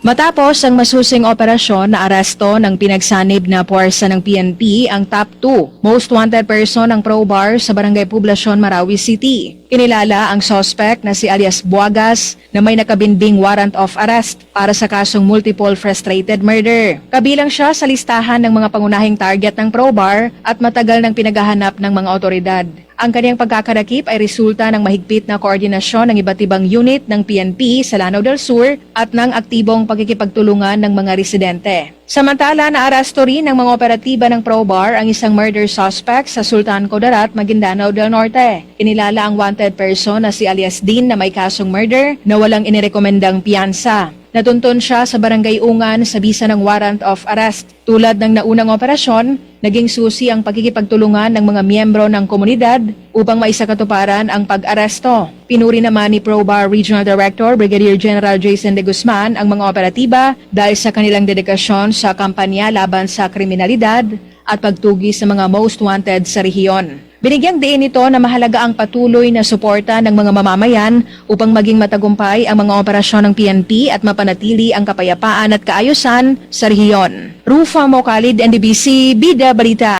Matapos ang masusing operasyon na aresto ng pinagsanib na puwersa ng PNP ang top 2 most wanted person ng Probar sa Barangay Poblacion, Marawi City. Kinilala ang suspect na si alias Buagas na may nakabinding warrant of arrest para sa kasong multiple frustrated murder. Kabilang siya sa listahan ng mga pangunahing target ng Probar at matagal nang pinaghahanap ng mga otoridad. Ang kanyang pagkakarakip ay resulta ng mahigpit na koordinasyon ng iba't ibang unit ng PNP sa Lanao del Sur at ng aktibong pagkikipagtulungan ng mga residente. Samantala, naaresto rin ng mga operatiba ng Probar ang isang murder suspect sa Sultan Codarat, Maguindanao del Norte. Inilala ang wanted person na si alias Dean na may kasong murder na walang inirekomendang piyansa. Natuntun siya sa barangay Ungan sa bisa ng warrant of arrest. Tulad ng naunang operasyon, naging susi ang pagkikipagtulungan ng mga miyembro ng komunidad upang maisakatuparan ang pag-aresto. Pinuri naman ni ProBar Regional Director Brigadier General Jason de Guzman ang mga operatiba dahil sa kanilang dedikasyon sa kampanya laban sa kriminalidad at pagtugi sa mga most wanted sa rehiyon. Binigyang diin nito na mahalaga ang patuloy na suporta ng mga mamamayan upang maging matagumpay ang mga operasyon ng PNP at mapanatili ang kapayapaan at kaayusan sa rehiyon. Rufa Mokalid, NDBC, Bida Balita.